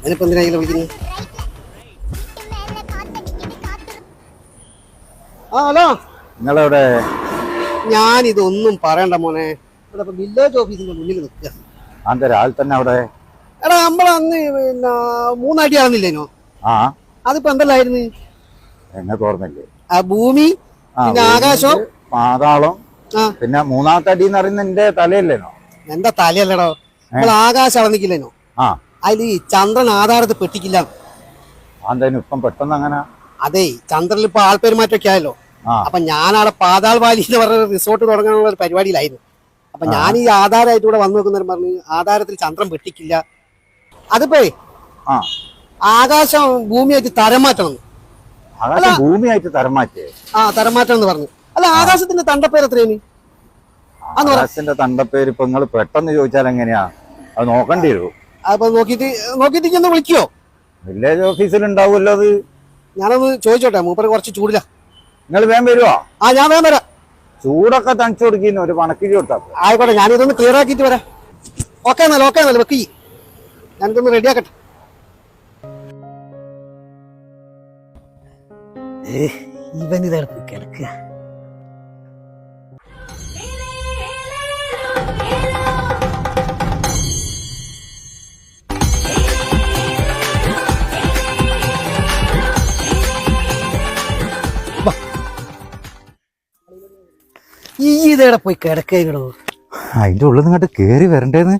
അതിനിപ്പോ എന്തിനാ ഇതിൽ വിളിക്കുന്നത് ആ ഹലോ. നിങ്ങളവിടെ ഞാൻ ഇതൊന്നും പറയണ്ട മോനെ. ഇവിടെ ഇപ്പൊ വില്ലേജ് ഓഫീസിന്റെ മുന്നിൽ നിൽക്കുക അന്റെ രാവിലെ തന്നെ അവിടെ? എടാ നമ്മളന്ന് പിന്നെ മൂന്നടി ആണെന്നില്ലേനോ ആ. അതിപ്പോ എന്തല്ലായിരുന്നു? എന്നെ ഓർമ്മയില്ലേ ആ ഭൂമി പിന്നെ ആകാശം. പാതാളം ആ. പിന്നെ മൂന്നാമത്തെ അടി എന്ന് പറയുന്നത് എന്റെ തലയല്ലേനോ? എന്താ തലയല്ലടോ? നമ്മൾ ആകാശം അളന്നിക്കില്ലേനോ ആ. അതിൽ ഈ ചന്ദ്രൻ ആധാരത്തിൽ പെട്ടിക്കില്ല. ഇപ്പം പെട്ടെന്ന് അങ്ങനെ അതെ ചന്ദ്രനിൽ ഇപ്പൊ ആൾപെരുമാറ്റമൊക്കെ ആയല്ലോ. അപ്പൊ ഞാനവിടെ പാതാൾ വാലി എന്ന് പറഞ്ഞ റിസോർട്ട് തുടങ്ങാനുള്ള ഒരു പരിപാടിയിലായിരുന്നു. അപ്പൊ ഞാൻ ഈ ആധാരമായിട്ട് ഇവിടെ വന്നു നോക്കുന്നവരും പറഞ്ഞു ആധാരത്തിൽ ചന്ദ്രൻ വെട്ടിക്കില്ല അതിപ്പോ ആകാശം ഭൂമിയായിട്ട് തരം മാറ്റണം ഭൂമിയായിട്ട് തരം മാറ്റേ ആ തരം മാറ്റം എന്ന് പറഞ്ഞു. അല്ല ആകാശത്തിന്റെ തണ്ടപ്പേര് എത്രയാണ്? ആകാശത്തിന്റെ തണ്ടപ്പേര് ഇപ്പൊ നിങ്ങൾ പെട്ടെന്ന് ചോദിച്ചാൽ എങ്ങനെയാ? അത് നോക്കേണ്ടി വരും. അപ്പൊ നോക്കിയിട്ട് നോക്കിയിട്ട് ഇനി ഒന്ന് വിളിക്കോ. വില്ലേജ് ഓഫീസിൽ ഉണ്ടാവുമല്ലോ അത്. ഞാനൊന്ന് ചോദിച്ചോട്ടെ മൂപ്പര് കുറച്ച് ചൂടില്ല നിങ്ങൾ വേഗം വരുവോ? ആ ഞാൻ വേഗം വരാം. ചൂടൊക്കെ തണിച്ചു കൊടുക്കുന്ന ഒരു പണക്കിരി കൊടുത്താ പോരെ. ആയിക്കോട്ടെ ഞാനിതൊന്ന് ക്ലിയർ ആക്കിയിട്ട് വരാം. ഓക്കെ എന്നാലും ഓക്കെ എന്നാലും വെക്കി ഞാനിതൊന്ന് റെഡിയാക്കട്ടെ ഇവൻ ഇതെടുത്ത് കിടക്കുക. ഇതേടെ പോയി കിടക്കോ അതിന്റെ ഉള്ളിൽ നിങ്ങോട്ട് കേറി വരണ്ടേന്ന്?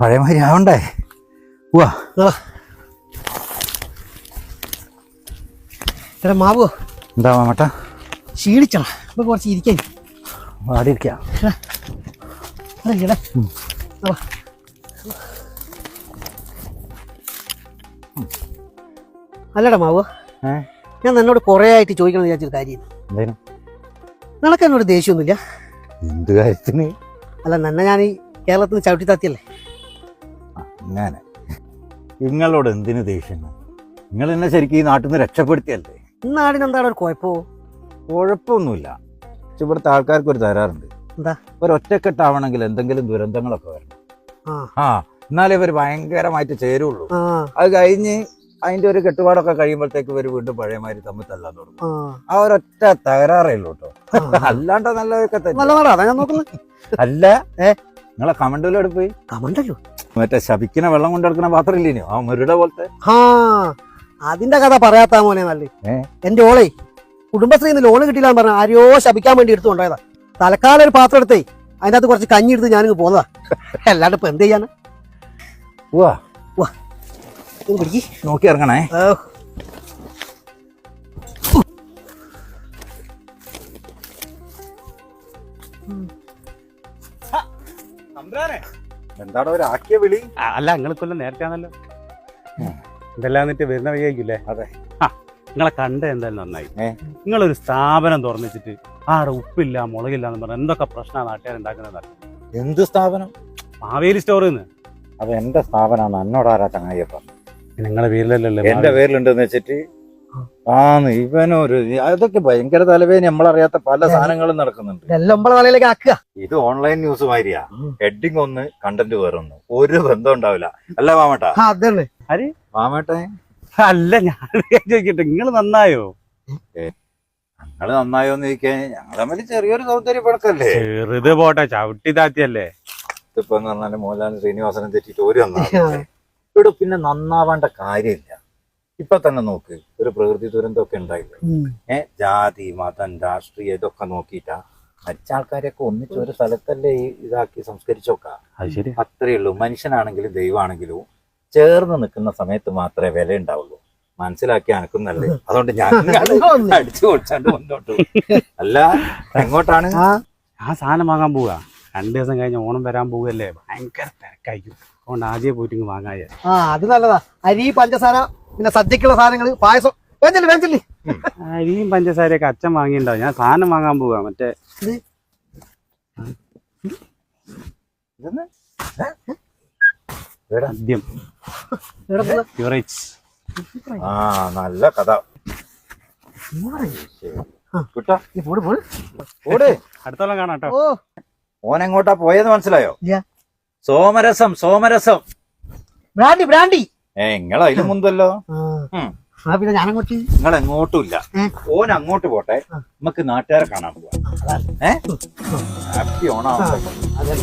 പഴയമാതിരി ആവണ്ടേ? വാ. എടാ മാവോ. എന്താ മാമട്ട? ക്ഷീണിച്ചണ ഇപ്പൊ കുറച്ച് ഇരിക്കാൻ അവിടെ ഇരിക്കാം. അല്ലടാ മാവോ. ഞാൻ നിന്നോട് കുറേ ആയിട്ട് ചോദിക്കണം വിചാരിച്ചൊരു കാര്യം നിനക്ക് എന്നോട് ദേഷ്യമൊന്നുമില്ല? എന്ത് കാര്യത്തിന്? അല്ല നന്നെ ഞാൻ ഈ കേരളത്തിൽ നിന്ന് ചവിട്ടി താത്തിയല്ലേ? അങ്ങനെ നിങ്ങളോട് എന്തിനു ദേഷ്യം? നിങ്ങൾ എന്നെ ശരിക്കും ഈ നാട്ടിൽ നിന്ന് രക്ഷപ്പെടുത്തിയല്ലേ? നാടിന് എന്താണ് ഒരു കുഴപ്പമോ കുഴപ്പമൊന്നുമില്ല. പക്ഷെ ഇവിടുത്തെ ആൾക്കാർക്ക് ഒരു തരാറുണ്ട് എന്താ? ഒരു ഒറ്റക്കെട്ടാവണമെങ്കിൽ എന്തെങ്കിലും ദുരന്തങ്ങളൊക്കെ വരണം. ആ. എന്നാലേ ഇവർ ഭയങ്കരമായിട്ട് ചേരുള്ളൂ. അത് കഴിഞ്ഞ് അതിന്റെ ഒരു കെട്ടുപാടൊക്കെ കഴിയുമ്പോഴത്തേക്ക് ഒരു വീണ്ടും പഴയമാതിരി തമ്മിൽ തല്ലാൻ തുടങ്ങും. ആ. ഒരൊറ്റ തകരാറേ ഉള്ളൂ കേട്ടോ. അല്ലാണ്ട് നല്ലതൊക്കെ തന്നെ. അല്ല. ഏ? നിങ്ങളെ കമണ്ടല്ലോ പോയി. കമണ്ടല്ലോ മറ്റേ ശബിക്കിന വെള്ളം കൊണ്ടെടുക്കുന്ന പാത്രം ഇല്ലേനോ ആ മുരുടെ പോലത്തെ. അതിന്റെ കഥ പറയാത്ത മോനെ നല്ലേ. എന്റെ ഓളെ കുടുംബശ്രീയിൽ നിന്ന് ലോൺ കിട്ടില്ല എന്ന് പറഞ്ഞ ആരോ ശബിക്കാൻ വേണ്ടി എടുത്തു കൊണ്ടുപോയതാ. തലക്കാലം ഒരു പാത്രം എടുത്തേ അതിനകത്ത് കുറച്ച് കഞ്ഞി എടുത്ത് ഞാനിങ്ങ് പോന്നതാ. അല്ലാണ്ട് ഇപ്പൊ എന്ത് വാ വാ ഇത് പിടിക്ക്. നോക്കി ഇറങ്ങണേ. എന്താടോ ഒരു ആക്കിയ വിളി? അല്ല നിങ്ങൾക്കൊല്ല കൊല്ലം നേരത്തെ ആണല്ലോ ഇതെല്ലാം എന്നിട്ട് വരുന്ന വഴിയായിരിക്കില്ലേ അതെ. ആ നിങ്ങളെ കണ്ട എന്തായാലും നന്നായി. നിങ്ങളൊരു സ്ഥാപനം തുറന്നിച്ചിട്ട് ആടെ ഉപ്പില്ല മുളകില്ല എന്ന് പറഞ്ഞാൽ എന്തൊക്കെ പ്രശ്നമാണ് നാട്ടുകാർ ഉണ്ടാക്കുന്നത് എന്ത് സ്ഥാപനം? മാവേലി സ്റ്റോറിൽ നിന്ന് അത് എന്റെ സ്ഥാപനമാണ് എന്നോടാരാ ചങ്ങായിയപ്പ നിങ്ങളെ പേരിലല്ലല്ലോ എന്റെ പേരിലുണ്ടെന്ന് വെച്ചിട്ട് ആന്ന് ഇവനൊരു അതൊക്കെ ഭയങ്കര തലവേദന. നമ്മളറിയാത്ത പല സാധനങ്ങളും നടക്കുന്നുണ്ട്. ഇത് ഓൺലൈൻ ന്യൂസ് മാതിരിയാ. ഹെഡിങ് ഒന്ന് കണ്ടന്റ് വേറൊന്ന് ഒരു ബന്ധം ഉണ്ടാവില്ല. അല്ല മാമേട്ടാ. മാമേട്ടെ. അല്ല ഞാൻ ചോദിക്കട്ടെ. നിങ്ങൾ നന്നായോ? ഞങ്ങൾ നന്നായോന്ന് ചോദിക്കാൻ ഞങ്ങളെ തമ്മിൽ ചെറിയൊരു സൗന്ദര്യ പടക്കല്ലേ ചെറുത് പോട്ടെ ചവിട്ടി താത്തിയല്ലേ? ഇതിപ്പോ എന്ന് പറഞ്ഞാൽ മോഹൻലാൽ ശ്രീനിവാസനെ തെറ്റിട്ട് ഒരു നന്നാവും ഇവിടെ പിന്നെ നന്നാവേണ്ട കാര്യമില്ല. ഇപ്പൊ തന്നെ നോക്ക് ഒരു പ്രകൃതി ദുരന്തമൊക്കെ ഉണ്ടായില്ലേ? ഏഹ് ജാതി മതം രാഷ്ട്രീയം ഇതൊക്കെ നോക്കിയിട്ടാ മരിച്ച ആൾക്കാരെയൊക്കെ ഒന്നിച്ച് ഒരു സ്ഥലത്തല്ലേ ഈ ഇതാക്കി സംസ്കരിച്ചോക്ക? അത് ശരി അത്രയേ ഉള്ളൂ. മനുഷ്യനാണെങ്കിലും ദൈവമാണെങ്കിലും ചേർന്ന് നിൽക്കുന്ന സമയത്ത് മാത്രമേ വില ഉണ്ടാവുള്ളൂ മനസ്സിലാക്കി അനക്കുന്നല്ലേ? അതുകൊണ്ട് ഞാൻ അടിച്ചു കൊടുച്ചാണ്ട് മുന്നോട്ട് അല്ല എങ്ങോട്ടാണ്? ആ ആ സാധനം വാങ്ങാൻ പോവുക രണ്ട് ദിവസം കഴിഞ്ഞ് ഓണം വരാൻ പോകല്ലേ ഭയങ്കര തിരക്കായിരിക്കും. അതുകൊണ്ട് ആദ്യം പോയിട്ട് ഇങ്ങ് വാങ്ങായ ആ അത് നല്ലതാ. അരി പഞ്ചസാര പിന്നെ സദ്യക്കുള്ള സാധനങ്ങൾ പായസം. വേഞ്ചല്ലേ വേഞ്ചല്ലേ അരിയും പഞ്ചസാരയൊക്കെ അച്ഛൻ വാങ്ങിയിട്ടുണ്ടാവും. ഞാൻ സാധനം വാങ്ങാൻ പോവാ മറ്റേ? ആ നല്ല കഥ. അടുത്തോളം കാണാട്ടോ ഓൻ എങ്ങോട്ടാ പോയെന്ന് മനസ്സിലായോ. സോമരസം സോമരസം. ബ്രാൻഡി ബ്രാൻഡി ഏ നിങ്ങൾ അതിന് മുന്തല്ലോ പിന്നെ ഞാനങ്ങോട്ട് നിങ്ങൾ എങ്ങോട്ടും ഇല്ല ഓൻ അങ്ങോട്ട് പോട്ടെ നമുക്ക് നാട്ടുകാരെ കാണാൻ പോവാ. ഏ? ഹാപ്പി ഓണാ അതെ.